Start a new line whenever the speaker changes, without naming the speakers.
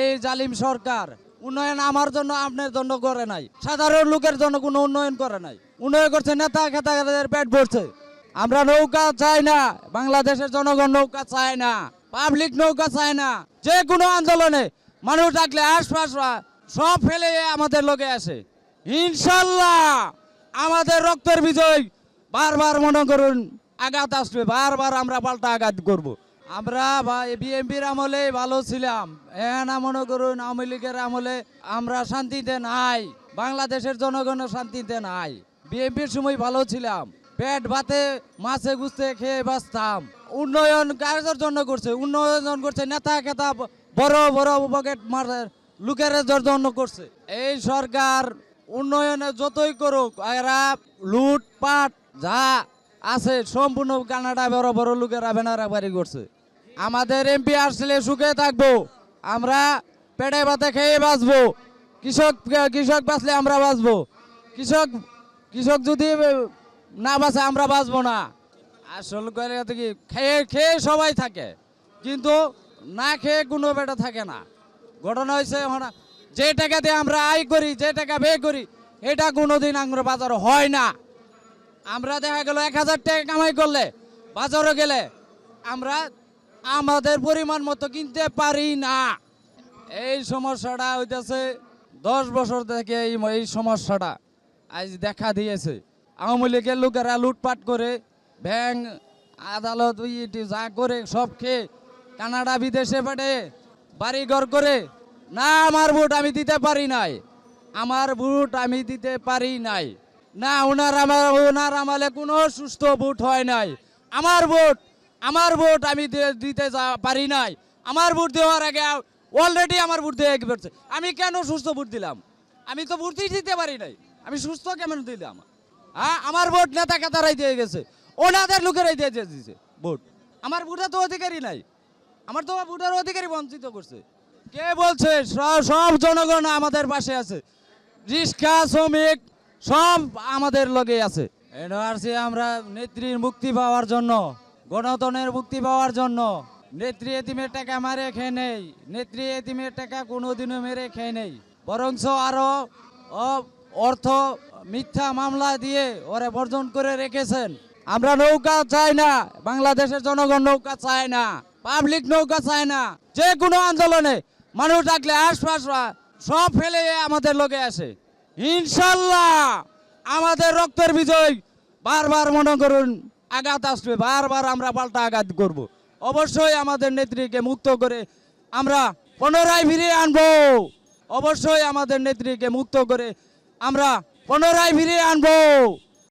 এই জালিম সরকার, উন্নয়ন আমার জন্য, আপনার জন্য করে নাই। সাধারণ লোকের জন্য কোনো উন্নয়ন করে নাই। উন্নয়ন করছে, নেতা খেতা খেতাদের পেট ভরছে। আমরা নৌকা চাই না, বাংলাদেশের জনগণ নৌকা চায় না, পাবলিক নৌকা চায় না, যে কোনো আন্দোলনে মানুষ ডাকলে আশপাশ সব ফেলে আমাদের লোকে আসে। ইনশাল্লাহ আমাদের রক্তের বিজয় বারবার মনে করুন, আঘাত আসবে, বারবার আমরা পাল্টা আঘাত করব। আমরা বিএনপির আমলে ভালো ছিলাম। এখন মনে করুন, আওয়ামী লীগের আমলে আমরা শান্তিতে নাই, বাংলাদেশের জনগণের শান্তিতে নাই। বিএনপির সময় ভালো ছিলাম, পেট ভাতে, মাছে গুছতে খেয়ে বাঁচতাম। উন্নয়ন কাজের জন্য করছে উন্নয়ন করছে, নেতা খেতা বড় বড় পকেট মার লোকের জন্য করছে। এই সরকার উন্নয়নে যতই করুক, এরা লুটপাট যা আছে, সম্পূর্ণ কানাডা বড় বড় লোকেরা বেনারা বাড়ি করছে। আমাদের এমপি আসলে সুখে থাকব। আমরা পেটে ভাতে খেয়ে বাঁচবো। কৃষক কৃষক বাঁচলে আমরা বাঁচবো। কৃষক কৃষক যদি না বাঁচে আমরা বাঁচবো না। আসল করে কি, খেয়ে খেয়ে সবাই থাকে। কিন্তু না খেয়ে কোনো বেটা থাকে না। ঘটনা হয়েছে যে টাকা দিয়ে আমরা আয় করি, যে টাকা ব্যয় করি, এটা কোনোদিন আমরা বাজার হয় না। আমরা দেখা গেল এক হাজার টাকা কামাই করলে বাজারে গেলে, আমরা আমাদের পরিমাণ মতো কিনতে পারি না। এই সমস্যাটা হইতেছে দশ বছর থেকে এই সমস্যাটা। আজ দেখা দিয়েছে। আওয়ামী লীগের লোকেরা লুটপাট করে ব্যাংক আদালত যা করে সব খেয়ে কানাডা বিদেশে পাঠে, বাড়িঘর করে, না আমার ভোট আমি দিতে পারি নাই। আমার ভোট আমি দিতে পারি নাই। না ওনার আমার ওনার আমলে কোনো সুস্থ ভোট হয় নাই। আমার ভোট আমার ভোট আমি দিতে পারি নাই। আমার ভোট দেওয়ার আগে অলরেডি আমার ভোট দিয়ে গেছে আমি কেন সুস্থ ভোট দিলাম? আমি তো ভোটই দিতে পারি নাই। আমি সুস্থ কেমন দিলাম? হ্যাঁ আমার ভোট নেতা কেতারাই দিয়ে গেছে। ওনাদের লোকেরাই দিয়ে দিয়েছে ভোট। আমার ভোটের তো অধিকারী নাই। আমার তো ভোটার অধিকারী বঞ্চিত করছে। কে বলছে? সব জনগণ আমাদের পাশে আছে। রিক্সা, শ্রমিক, সব আমাদের লগে আছে। এনআরসি আমরা নেত্রীর মুক্তি পাওয়ার জন্য গণতন্ত্রের মুক্তি পাওয়ার জন্য। নেত্রী এতিমের টাকা মারে খেয়ে নেই। নেত্রী এতিমের টাকা কোনোদিনও মেরে খেয়ে নেই। বরঞ্চ আরও অ- অর্থ মিথ্যা মামলা দিয়ে ওরে বর্জন করে রেখেছেন। আমরা নৌকা চাই না। বাংলাদেশের জনগণ নৌকা চায় না। পাবলিক নৌকা চায় না। যে কোনো আন্দোলনে মানুষ ডাকলে আশপাশ সব ফেলে আমাদের লোকে আসে। ইনশাল্লাহ আমাদের রক্তের বিজয় বারবার মনে করুন। আঘাত আসবে, বারবার আমরা পাল্টা আঘাত করব। অবশ্যই আমাদের নেত্রীকে মুক্ত করে আমরা পুনরায় ফিরিয়ে আনব অবশ্যই আমাদের নেত্রীকে মুক্ত করে আমরা পুনরায় ফিরিয়ে আনব